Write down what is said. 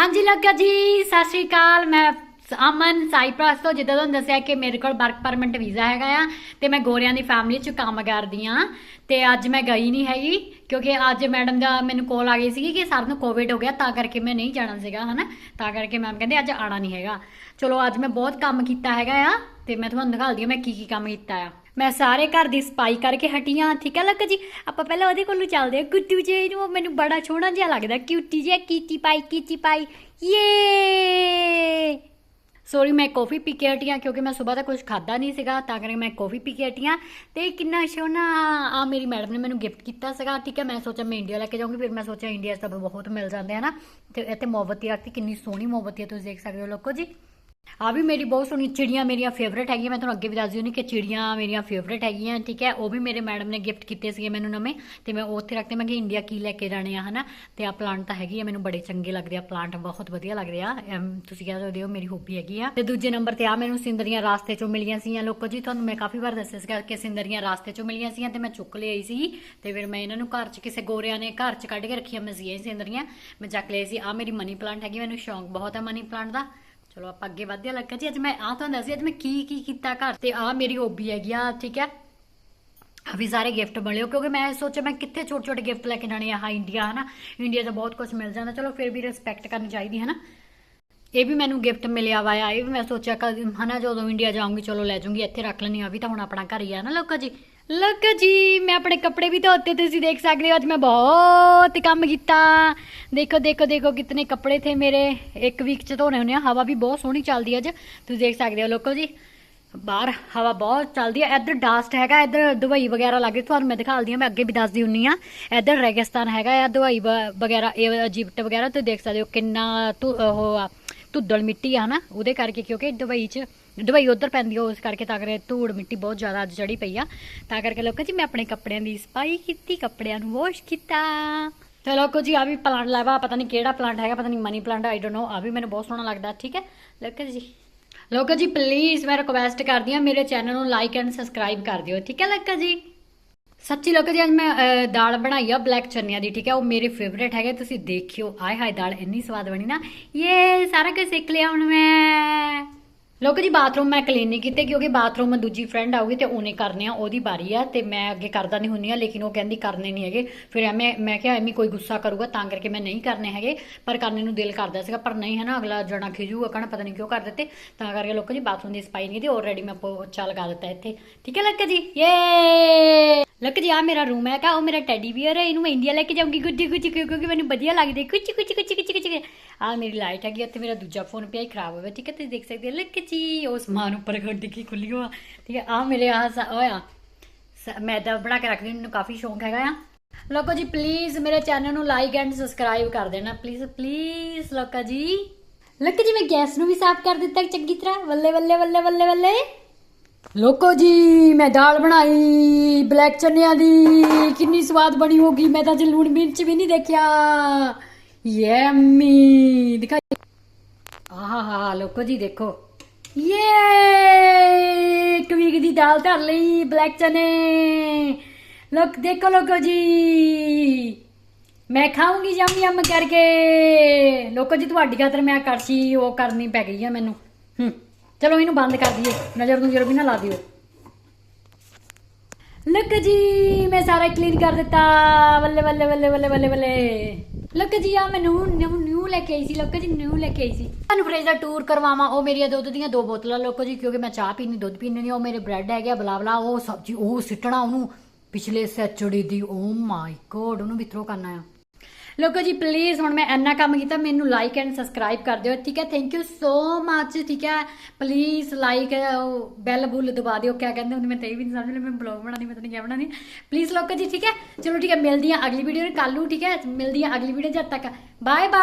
ਹਾਂਜੀ ਲੱਗਾ ਜੀ, ਸਤਿ ਸ਼੍ਰੀ ਅਕਾਲ। ਮੈਂ ਅਮਨ ਸਾਈਪ੍ਰਸ ਤੋਂ, ਜਿੱਦਾਂ ਤੁਹਾਨੂੰ ਦੱਸਿਆ ਕਿ ਮੇਰੇ ਕੋਲ ਵਰਕ ਪਰਮਿਟ ਵੀਜ਼ਾ ਹੈਗਾ ਆ ਤੇ ਮੈਂ ਗੋਰਿਆਂ ਦੀ ਫੈਮਿਲੀ ਚ ਕੰਮ ਕਰਦੀ ਆ ਤੇ ਅੱਜ ਮੈਂ ਗਈ ਨਹੀਂ ਹੈਗੀ ਕਿਉਂਕਿ ਅੱਜ ਮੈਡਮ ਦਾ ਮੈਨੂੰ ਕਾਲ ਆ ਗਈ ਸੀਗੀ ਕਿ ਸਰ ਨੂੰ ਕੋਵਿਡ ਹੋ ਗਿਆ, ਤਾਂ ਕਰਕੇ ਮੈਂ ਨਹੀਂ ਜਾਣਾ ਸੀਗਾ, ਹਨਾ? ਤਾਂ ਕਰਕੇ ਮੈਮ ਕਹਿੰਦੇ ਅੱਜ ਆਣਾ ਨਹੀਂ ਹੈਗਾ। ਚਲੋ, ਅੱਜ ਮੈਂ ਬਹੁਤ ਕੰਮ ਕੀਤਾ ਹੈਗਾ ਆ ਤੇ ਮੈਂ ਤੁਹਾਨੂੰ ਦਿਖਾਉਂਦੀ ਆ ਮੈਂ ਕੀ ਕੀ ਕੰਮ ਕੀਤਾ ਆ। ਮੈਂ ਸਾਰੇ ਘਰ ਦੀ ਸਫ਼ਾਈ ਕਰਕੇ ਹਟੀ ਆ ਠੀਕ ਹੈ ਲੱਕ ਜੀ? ਆਪਾਂ ਪਹਿਲਾਂ ਉਹਦੇ ਕੋਲੋਂ ਚੱਲਦੇ ਆ ਗੁੱਟੂ ਜੀ ਨੂੰ, ਮੈਨੂੰ ਬੜਾ ਸੋਹਣਾ ਜਿਹਾ ਲੱਗਦਾ। ਕਿਊਟੀ ਜਿਹਾ ਕੀਟੀ ਪਾਈ ਕੀਟੀ ਪਾਈ। ਯੇ ਸੋਰੀ ਮੈਂ ਕਾਫੀ ਪੀ ਕੇ ਹਟੀ ਹਾਂ ਕਿਉਂਕਿ ਮੈਂ ਸਵੇਰ ਦਾ ਕੁਝ ਖਾਦਾ ਨਹੀਂ ਸੀਗਾ, ਤਾਂ ਕਰਕੇ ਮੈਂ ਕਾਫੀ ਪੀ ਕੇ ਹਟੀ ਹਾਂ। ਤੇ ਕਿੰਨਾ ਸੋਹਣਾ ਆ ਮੇਰੀ ਮੈਡਮ ਨੇ ਮੈਨੂੰ ਗਿਫਟ ਕੀਤਾ ਸੀਗਾ। ਠੀਕ ਹੈ, ਮੈਂ ਸੋਚਿਆ ਮੈਂ ਇੰਡੀਆ ਲੈ ਕੇ ਜਾਊਂਗੀ, ਫਿਰ ਮੈਂ ਸੋਚਿਆ ਇੰਡੀਆ 'ਚ ਤਾਂ ਬਹੁਤ ਮਿਲ ਜਾਂਦੇ ਆ ਨਾ। ਤੇ ਇੱਥੇ ਮੋਮਬੱਤੀ ਰੱਖਤੀ, ਕਿੰਨੀ ਸੋਹਣੀ ਮੋਮਬੱਤੀ ਹੈ, ਤੁਸੀਂ ਦੇਖ ਸਕਦੇ ਹੋ, ਲੋਕੋ ਜੀ। ਆ ਵੀ ਮੇਰੀ ਬਹੁਤ ਸੋਹਣੀ ਚਿੜੀਆਂ ਮੇਰੀਆਂ ਫੇਵਰੇਟ ਹੈਗੀਆਂ। ਮੈਂ ਤੁਹਾਨੂੰ ਅੱਗੇ ਵੀ ਦੱਸ ਦਿਓ ਕਿ ਚਿੜੀਆਂ ਮੇਰੀਆਂ ਫੇਵਰੇਟ ਹੈਗੀਆਂ, ਠੀਕ ਹੈ? ਉਹ ਵੀ ਮੇਰੇ ਮੈਡਮ ਨੇ ਗਿਫਟ ਕੀਤੇ ਸੀਗੇ ਮੈਨੂੰ ਨਵੇਂ ਤੇ ਮੈਂ ਉਹ ਉੱਥੇ ਰੱਖਦੇ ਮੈਂ ਕਿ ਇੰਡੀਆ ਕੀ ਲੈ ਕੇ ਜਾਣੇ ਆ, ਹਨਾ? ਤੇ ਆ ਪਲਾਂਟ ਤਾਂ ਹੈਗੀ ਆ, ਮੈਨੂੰ ਬੜੇ ਚੰਗੇ ਲੱਗਦੇ ਆ ਪਲਾਂਟ ਬਹੁਤ ਵਧੀਆ ਲੱਗਦੇ ਆ। ਐਮ, ਤੁਸੀਂ ਕਹਿ ਸਕਦੇ ਹੋ ਮੇਰੀ ਹੌਬੀ ਹੈਗੀ ਆ। ਤੇ ਦੂਜੇ ਨੰਬਰ ਤੇ ਆ ਮੈਨੂੰ ਸਿੰਦਰੀਆਂ ਰਾਸਤੇ ਚੋਂ ਮਿਲੀਆਂ ਸੀਆਂ ਲੋਕੋ ਜੀ, ਤੁਹਾਨੂੰ ਮੈਂ ਕਾਫੀ ਵਾਰ ਦੱਸਿਆ ਸੀਗਾ ਕਿ ਸਿੰਦਰੀਆਂ ਰਾਸਤੇ ਚੋਂ ਮਿਲੀਆਂ ਸੀਆਂ ਤੇ ਮੈਂ ਚੁੱਕ ਲਈ ਸੀ। ਤੇ ਫਿਰ ਮੈਂ ਇਹਨਾਂ ਨੂੰ ਘਰ 'ਚ ਕਿਸੇ ਗੋਰਿਆਂ ਨੇ ਘਰ 'ਚ ਕੱਢ ਕੇ ਰੱਖੀਆਂ, ਮੈਂ ਸੀਆਂ ਸਿੰਦਰੀਆਂ। ਮੈਂ ਚੱਕ ਲਈ ਸੀ। ਆ ਮੇਰੀ ਮਨੀ ਪਲਾਂਟ ਹੈਗੀ, ਮੈਨੂੰ ਸ਼ੌਂਕ ਬਹੁਤ ਹੈ ਮਨੀ ਪਲਾਂਟ ਦਾ। ਚਲੋ ਆਪਾਂ ਅੱਗੇ ਵਧਦੇ ਲੱਗਾ ਜੀ, ਅੱਜ ਮੈਂ ਆ ਤੁਹਾਨੂੰ ਦੱਸਦੀ ਅੱਜ ਮੈਂ ਕੀ ਕੀ ਕੀਤਾ ਘਰ ਤੇ ਆ ਮੇਰੀ ਹੋਬੀ ਹੈਗੀ ਆ, ਠੀਕ ਹੈ? ਆ ਵੀ ਸਾਰੇ ਗਿਫਟ ਮਿਲਿਓ ਕਿਉਂਕਿ ਮੈਂ ਸੋਚਿਆ ਮੈਂ ਕਿੱਥੇ ਛੋਟੇ ਛੋਟੇ ਗਿਫਟ ਲੈ ਕੇ ਜਾਣੇ ਆ ਹਾਂ ਇੰਡੀਆ ਹਨਾ? ਇੰਡੀਆ 'ਚ ਬਹੁਤ ਕੁਝ ਮਿਲ ਜਾਂਦਾ, ਚਲੋ ਫਿਰ ਵੀ ਰਿਸਪੈਕਟ ਕਰਨੀ ਚਾਹੀਦੀ ਹੈ ਨਾ ਇਹ ਵੀ ਮੈਨੂੰ ਗਿਫਟ ਮਿਲਿਆ ਵਾ ਆ ਇਹ ਵੀ ਮੈਂ ਸੋਚਿਆ ਕਿ ਹਨਾ, ਜਦੋਂ ਇੰਡੀਆ ਜਾਊਂਗੀ, ਚਲੋ ਲੈ ਜਾਊਂਗੀ, ਇੱਥੇ ਰੱਖ ਲੈਣੀ ਆ ਵੀ ਤਾਂ ਹੁਣ ਆਪਣਾ ਘਰ ਹੀ ਆ ਨਾ ਲੋਕਾ ਜੀ। ਲੋਕਾ ਜੀ, ਮੈਂ ਆਪਣੇ ਕੱਪੜੇ ਵੀ ਧੋਤੇ ਤੁਸੀਂ ਦੇਖ ਸਕਦੇ ਹੋ, ਅੱਜ ਮੈਂ ਬਹੁਤ ਕੰਮ ਕੀਤਾ। ਦੇਖੋ ਦੇਖੋ ਦੇਖੋ, ਕਿਤਨੇ ਕੱਪੜੇ ਥੇ ਮੇਰੇ, ਇੱਕ ਵੀਕ ਚ ਧੋਣੇ ਹੁੰਦੇ ਆ, ਹਵਾ ਵੀ ਬਹੁਤ ਸੋਹਣੀ ਚੱਲਦੀ ਅੱਜ, ਤੁਸੀਂ ਦੇਖ ਸਕਦੇ ਹੋ ਲੋਕੋ ਜੀ। ਬਾਹਰ ਹਵਾ ਬਹੁਤ ਚੱਲਦੀ ਹੈ ਇੱਧਰ ਡਾਸਟ ਹੈਗਾ, ਇੱਧਰ ਦੁਬਈ ਵਗੈਰਾ ਲੱਗੇ ਤੁਹਾਨੂੰ ਮੈਂ ਦਿਖਾਲਦੀ ਹਾਂ ਮੈਂ ਅੱਗੇ ਵੀ ਦੱਸਦੀ ਹੁੰਨੀ ਆ। ਇੱਧਰ ਰੇਗਿਸਤਾਨ ਹੈਗਾ ਆ ਦੁਬਈ ਵ- ਵਗੈਰਾ, ਇਹ ਇਜਿਪਟ ਵਗੈਰਾ, ਤੁਸੀਂ ਦੇਖ ਸਕਦੇ ਹੋ ਕਿੰਨਾ ਧੁ- ਉਹ ਆ। ਧੁੱਦਲ ਮਿੱਟੀ ਆ ਨਾ ਉਹਦੇ ਕਰਕੇ ਕਿਉਂਕਿ ਦੁਬਈ 'ਚ ਦੁਬਈ ਉਧਰ ਪੈਂਦੀ ਆ, ਉਸ ਕਰਕੇ ਤਾਂ ਕਰਕੇ ਧੂੜ ਮਿੱਟੀ ਬਹੁਤ ਜ਼ਿਆਦਾ ਅੱਜ ਚੜੀ ਪਈ ਆ, ਤਾਂ ਕਰਕੇ ਲੋਕਾਂ ਜੀ ਮੈਂ ਆਪਣੇ ਕੱਪੜਿਆਂ ਦੀ ਸਫ਼ਾਈ ਕੀਤੀ, ਕੱਪੜਿਆਂ ਨੂੰ ਵਾਸ਼ ਕੀਤਾ। ਤੇ ਲੋਕੋ ਜੀ ਆ ਵੀ ਪਲਾਂਟ ਲਾਵਾ ਪਤਾ ਨਹੀਂ ਕਿਹੜਾ ਪਲਾਂਟ ਹੈਗਾ, ਪਤਾ ਨਹੀਂ money plant I don't know ਆ ਵੀ ਮੈਨੂੰ ਬਹੁਤ ਸੋਹਣਾ ਲੱਗਦਾ, ਠੀਕ ਹੈ? ਲੋਕੋ ਜੀ। ਲੋਕੋ ਜੀ ਪਲੀਜ਼ ਮੈਂ ਰਿਕਵੈਸਟ ਕਰਦੀ ਹਾਂ, ਮੇਰੇ ਚੈਨਲ ਨੂੰ ਲਾਈਕ ਐਂਡ ਸਬਸਕ੍ਰਾਈਬ ਕਰ ਦਿਓ, ਠੀਕ ਹੈ ਲੋਕੋ ਜੀ? ਸੱਚੀ ਲੋਕ ਜੀ ਅੱਜ ਮੈਂ ਦਾਲ ਬਣਾਈ ਆ ਬਲੈਕ ਚਨਿਆਂ ਦੀ, ਠੀਕ ਹੈ, ਉਹ ਮੇਰੇ ਫੇਵਰੇਟ ਹੈਗੇ, ਤੁਸੀਂ ਦੇਖਿਓ। ਆਏ ਹਾਏ, ਦਾਲ ਇੰਨੀ ਸਵਾਦ ਬਣੀ ਨਾ। ਇਹ ਸਾਰਾ ਕੁਝ ਸਿੱਖ ਲਿਆ ਹੁਣ ਮੈਂ। ਲੋਕੋ ਜੀ ਬਾਥਰੂਮ ਮੈਂ ਕਲੀਨ ਨਹੀਂ ਕੀਤੇ, ਕਿਉਂਕਿ ਬਾਥਰੂਮ ਦੂਜੀ ਫਰੈਂਡ ਆਊਗੀ ਤੇ ਉਹਨੇ ਕਰਨੇ ਆ, ਉਹਦੀ ਬਾਰੀ ਆ, ਤੇ ਮੈਂ ਅੱਗੇ ਕਰਦਾ ਨਹੀਂ ਹੁੰਨੀ ਆ, ਲੇਕਿਨ ਉਹ ਕਹਿੰਦੀ ਕਰਨੇ ਨਹੀਂ ਹੈਗੇ। ਫਿਰ ਐਵੇਂ, ਮੈਂ ਕਿਹਾ ਐਵੇਂ ਕੋਈ ਗੁੱਸਾ ਕਰੂਗਾ, ਤਾਂ ਕਰਕੇ ਮੈਂ ਨਹੀਂ ਕਰਨੇ ਹੈਗੇ, ਪਰ ਕਰਨੇ ਨੂੰ ਦਿਲ ਕਰਦਾ ਸੀਗਾ, ਪਰ ਨਹੀਂ ਹੈ ਨਾ, ਅਗਲਾ ਜਣਾ ਖਿਜੂਗਾ ਕਹਣਾ ਪਤਾ ਨਹੀਂ ਕਿਉਂ ਕਰ ਦਿੱਤੇ। ਤਾਂ ਕਰਕੇ ਲੋਕ ਜੀ ਬਾਥਰੂਮ ਦੀ ਸਫ਼ਾਈ ਨਹੀਂ ਕੀਤੀ ਆਲਰੇਡੀ ਮੈਂ ਪੋਚਾ ਲਗਾ ਦਿੱਤਾ ਇੱਥੇ। ਠੀਕ ਹੈ, ਲੱਕ ਜੀ? ਯੇ ਲੱਕ ਜੀ ਆ ਮੇਰਾ ਰੂਮ ਹੈਗਾ, ਉਹ ਮੇਰਾ ਟੈਡੀ ਬੀਅਰ ਹੈ, ਇਹਨੂੰ ਮੈਂ ਇੰਡੀਆ ਲੈ ਕੇ ਜਾਊਂਗੀ। ਗੁੱਡੀ ਗੁੱਡੀ ਕਿਉਂਕਿ ਮੈਨੂੰ ਵਧੀਆ ਲੱਗਦੀ। ਕੁਚ ਕੁਚ ਕੁਚ ਕੁਚ ਕੁਚ ਆ ਮੇਰੀ ਲਾਈਟ ਹੈਗੀ, ਉੱਥੇ ਮੇਰਾ ਦੂਜਾ ਫੋਨ ਪਿਆ ਹੀ ਖਰਾਬ ਹੋਇਆ। ਠੀਕ ਹੈ, ਤੁਸੀਂ ਦੇਖ ਸਕਦੇ ਹੋ, ਲੱਕ ਜੀ, ਉਹ ਸਮਾਨ ਉੱਪਰ ਗੱਡੀ ਕੀ ਖੁੱਲੀ ਹੋਆ। ਠੀਕ ਹੈ ਆ ਮੇਰੇ ਆ ਹੋਇਆ ਮੈਂ ਤਾਂ ਬਣਾ ਕੇ ਰੱਖਦੀ, ਮੈਨੂੰ ਕਾਫੀ ਸ਼ੌਂਕ ਹੈਗਾ ਆ ਲੋਕੋ ਜੀ ਪਲੀਜ਼ ਮੇਰੇ ਚੈਨਲ ਨੂੰ ਲਾਈਕ ਐਂਡ ਸਬਸਕ੍ਰਾਈਬ ਕਰ ਦੇਣਾ ਪਲੀਜ਼ ਪਲੀਜ਼ ਲੋਕਾ ਜੀ। ਲੱਕ ਜੀ, ਮੈਂ ਗੈਸ ਨੂੰ ਵੀ ਸਾਫ਼ ਕਰ ਦਿੱਤਾ, ਚੰਗੀ ਤਰ੍ਹਾਂ। ਬੱਲੇ ਬੱਲੇ ਬੱਲੇ ਬੱਲੇ ਬੱਲੇ ਲੋਕੋ ਜੀ, ਮੈਂ ਦਾਲ ਬਣਾਈ, ਬਲੈਕ ਚਨਿਆਂ ਦੀ, ਕਿੰਨੀ ਸਵਾਦ ਬਣੀ ਹੋਗੀ ਮੈਂ ਤਾਂ ਜੇ ਲੂਣ ਮਿਰਚ ਵੀ ਨਹੀਂ ਦੇਖਿਆ। ਯੈਮੀ, ਦਿਖਾਈ। ਆਹਾ ਲੋਕੋ ਜੀ, ਦੇਖੋ। ਯੇ ਇੱਕ ਦੀ ਦਾਲ ਧਰ ਲਈ, ਬਲੈਕ ਚਨੇ। ਲੋਕ, ਦੇਖੋ ਲੋਕੋ ਜੀ। ਮੈਂ ਖਾਉਂਗੀ ਯਮ ਯਮ ਕਰਕੇ। ਲੋਕੋ ਜੀ, ਤੁਹਾਡੀ ਖਾਤਰ ਮੈਂ ਕਰਸੀ ਉਹ ਕਰਨੀ ਪੈ ਗਈ ਆ ਮੈਨੂੰ। ਹੂੰ। ਚਲੋ ਇਹਨੂੰ ਬੰਦ ਕਰ ਦਈਏ, ਨਜ਼ਰ ਨੁਜ਼ਰ ਵੀ ਨਾ ਲਾ ਦਿਓ। ਲੱਕ ਜੀ, ਮੈਂ ਸਾਰਾ ਕਲੀਨ ਕਰ ਦਿੱਤਾ। ਬੱਲੇ ਬੱਲੇ ਬੱਲੇ ਬੱਲੇ ਬੱਲੇ ਬੱਲੇ। ਲੱਕ ਜੀ ਆ ਮੈਨੂੰ ਨਿਊ ਨਿਊ ਲੈ ਕੇ ਆਈ ਸੀ। ਲੱਕ ਜੀ ਨਿਊ ਲੈ ਕੇ ਆਈ ਸੀ। ਤੁਹਾਨੂੰ ਫ੍ਰਿਜ ਦਾ ਟੂਰ ਕਰਵਾਵਾਂ, ਉਹ ਮੇਰੀਆਂ ਦੁੱਧ ਦੀਆਂ ਦੋ ਬੋਤਲਾਂ ਲੋਕੋ ਜੀ, ਕਿਉਂਕਿ ਮੈਂ ਚਾਹ ਪੀਣੀ, ਦੁੱਧ ਪੀਣੀ ਨਹੀਂ, ਉਹ ਮੇਰੇ ਬ੍ਰੈਡ ਹੈਗਾ ਬਲਾ ਬਲਾ ਉਹ ਸਬਜੀ, ਉਹ ਸਿੱਟਣਾ ਉਹਨੂੰ। ਪਿਛਲੇ ਸੈਚਰਡੇ ਦੀ ਓ ਮਾਈ ਗੋਡ ਉਹਨੂੰ ਵੀ ਥਰੋ ਕਰਨਾ ਆ। ਲੋਕੋ ਜੀ ਪਲੀਜ਼ ਹੁਣ ਮੈਂ ਇੰਨਾ ਕੰਮ ਕੀਤਾ, ਮੈਨੂੰ ਲਾਈਕ ਐਂਡ ਸਬਸਕ੍ਰਾਈਬ ਕਰ ਦਿਓ, ਠੀਕ ਹੈ? ਥੈਂਕ ਯੂ ਸੋ ਮੱਚ ਠੀਕ ਹੈ? ਪਲੀਜ਼ ਲਾਈਕ ਬੈਲ ਬੁੱਲ ਦਬਾ ਦਿਓ, ਕਿਆ ਕਹਿੰਦੇ ਹੁੰਦੇ, ਮੈਂ ਤੇ ਇਹ ਵੀ ਨਹੀਂ ਸਮਝ ਲਿਆ ਮੈਂ ਬਲੌਗ ਬਣਾਣੀ ਮੈਂ ਤਾਂ ਨਹੀਂ ਕਿਆ ਬਣਾਣੀ ਪਲੀਜ਼ ਲੋਕੋ ਜੀ, ਠੀਕ ਹੈ? ਚਲੋ ਠੀਕ ਹੈ, ਮਿਲਦੀ ਆ ਅਗਲੀ ਵੀਡੀਓ ਨੂੰ ਕੱਲ ਨੂੰ, ਠੀਕ ਹੈ? ਮਿਲਦੀ ਆ ਅਗਲੀ ਵੀਡੀਓ ਜਦ ਤੱਕ। Bye bye